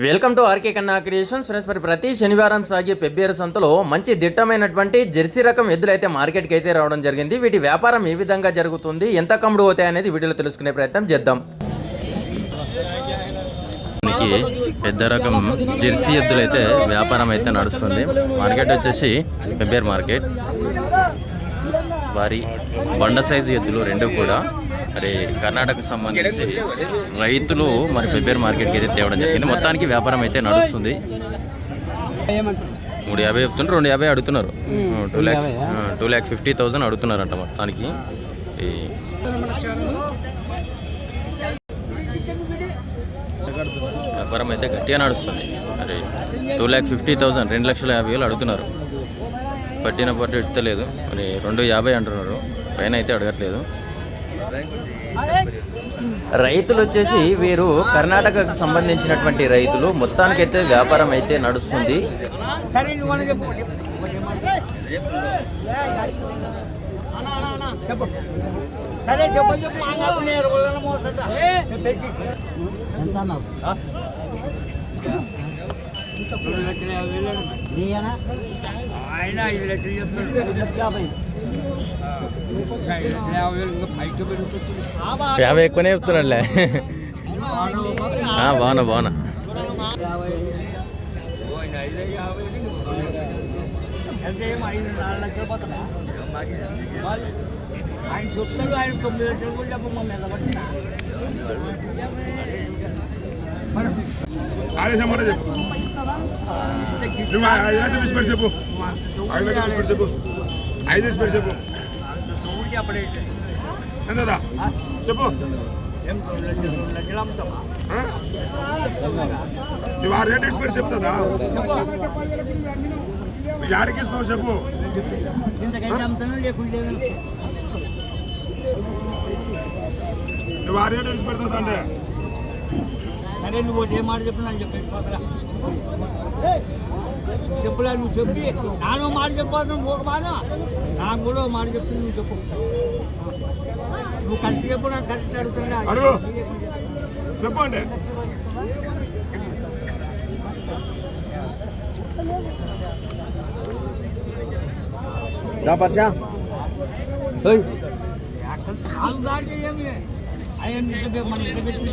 Welcome to RK Kanna creations. Friends మరి ప్రతి శనివారం సాగే పెబ్బేరు సంతలో మంచి దిట్టమైనటువంటి జెర్సీ రకం ఎద్దులు అయితే మార్కెట్కి అయితే రావడం జరిగింది. వీటి వ్యాపారం ఏ విధంగా జరుగుతుంది ఎంత కమ్ముడు అవుతాయి అనేది వీడియోలో తెలుసుకునే ప్రయత్నం చేద్దాం. మనకి పెద్ద రకం జెర్సీ ఎద్దులు అయితే వ్యాపారం అయితే నడుస్తుంది. మార్కెట్ వచ్చేసి పెబ్బేరు మార్కెట్. వారి బండ సైజు ఎద్దులు రెండు కూడా. మరి కర్ణాటకకు సంబంధించి రైతులు మరి పెబ్బేరు మార్కెట్కి అయితే తేవడం జరిగింది. మొత్తానికి వ్యాపారం అయితే నడుస్తుంది. మూడు యాభై చెప్తున్నారు రెండు యాభై అడుగుతున్నారు. Two lakh two lakh fifty thousand అడుగుతున్నారంట మొత్తానికి. వ్యాపారం అయితే గట్టిగా నడుస్తుంది. మరి టూ ల్యాక్ ఫిఫ్టీ థౌసండ్ రెండు లక్షల యాభై వేలు అడుగుతున్నారు. పట్టిన పట్టు ఇస్తలేదు. మరి రెండు యాభై అంటున్నారు. పైన అయితే అడగట్లేదు. రైతులు వచ్చేసి వీరు కర్ణాటకకు సంబంధించినటువంటి రైతులు. మొత్తానికైతే వ్యాపారం అయితే నడుస్తుంది. ఆయన ఐదు లక్షలు చెప్తాడు యాభై ఎక్కువనే చెప్తున్నాడులే. బాగున్నా బాగున్నా. ఆయన చెప్తాడు ఆయన తొమ్మిది లక్షలు కూడా చెప్పు. మీద పట్టిన చెప్పు చెప్పు చెప్పు. ఐదు తీసి పెట్టి చెప్పు. ఎంతదా చెప్పు. నువ్వు ఆ రేట్ తీసి పెట్టి చెప్తుందా యాడికి ఇస్తున్నావు చెప్పు. నువ్వు ఆ రేట్ తీసి అంటే? సరే నువ్వు ఏ మాట చెప్పిన చెప్పేసి చెప్పులే నువ్వు చెప్పి. నాను మాట చెప్పాను ఒక మాట. నాకు కూడా మాట చెప్తుంది నువ్వు చెప్పు. నువ్వు కరెక్ట్ చెప్పు నాకు కరెక్ట్ అడుగుతున్నా. అడుగు. చెప్పు అంటే నాలుగు దాటి ఏమి? అవన్నీ చెప్పే మన ఇంట్లో పెట్టి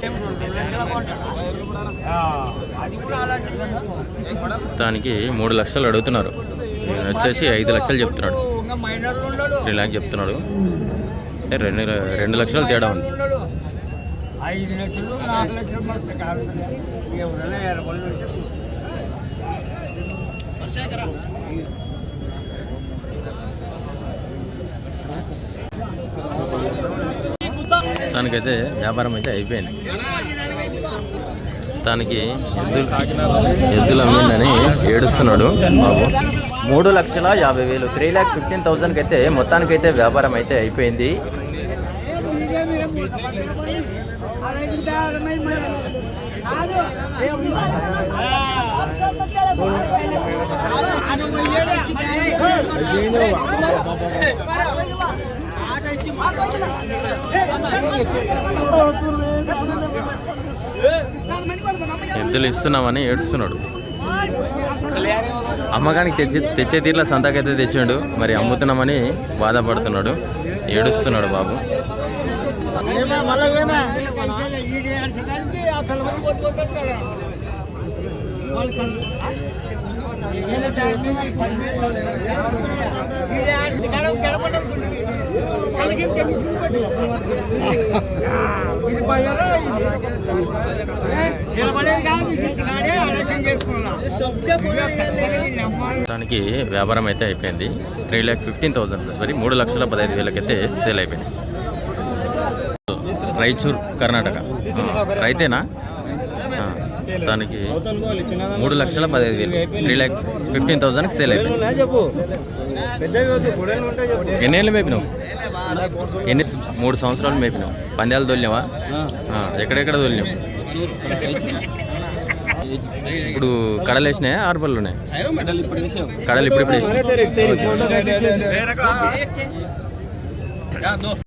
ఏమి రెండు లక్షల కొంటాడా? ఆ, అది కూడా మొత్తానికి మూడు లక్షలు అడుగుతున్నారు. ఈయన వచ్చేసి ఐదు లక్షలు చెప్తున్నాడు. త్రీ ల్యాక్ చెప్తున్నాడు. రెండు రెండు లక్షలు తేడా ఉంది. దానికైతే వ్యాపారం అయితే అయిపోయింది. దానికి ఎద్దులు ఎద్దులు అమ్మిందని ఏడుస్తున్నాడు బాబు. మూడు లక్షల యాభై వేలు త్రీ ల్యాక్ ఫిఫ్టీన్ థౌజండ్కి అయితే మొత్తానికైతే వ్యాపారం అయితే అయిపోయింది. ఎద్దులు ఇస్తున్నామని ఏడుస్తున్నాడు. అమ్మకానికి తెచ్చి తెచ్చే తీర్ల సంతకైతే తెచ్చిండు మరి అమ్ముతున్నామని బాధపడుతున్నాడు. ఏడుస్తున్నాడు బాబు. మళ్ళీ ఇది నిలబడేది కాదు ఆలోచన చేసుకున్నా దానికి వ్యాపారం అయితే అయిపోయింది. Three lakh fifteen thousand sorry మూడు లక్షల పదహైదు వేలకైతే సేల్ అయిపోయింది. రాయచూర్ కర్ణాటక. రైతేనా? దానికి మూడు లక్షల పదహైదు వేలు. త్రీ ల్యాక్ ఫిఫ్టీన్ థౌసండ్కి సేల్ అయిపోయింది. ఎన్నేళ్ళు మేపినావు? ఎన్ని మూడు సంవత్సరాలు మేపినావు? పందాలు తోలినావా? ఆ, ఎక్కడెక్కడ తోలినావు? ఇప్పుడు కడలు వేసినాయా? ఉన్నాయి? కడలు ఇప్పుడు ఇప్పుడు వేసినాయి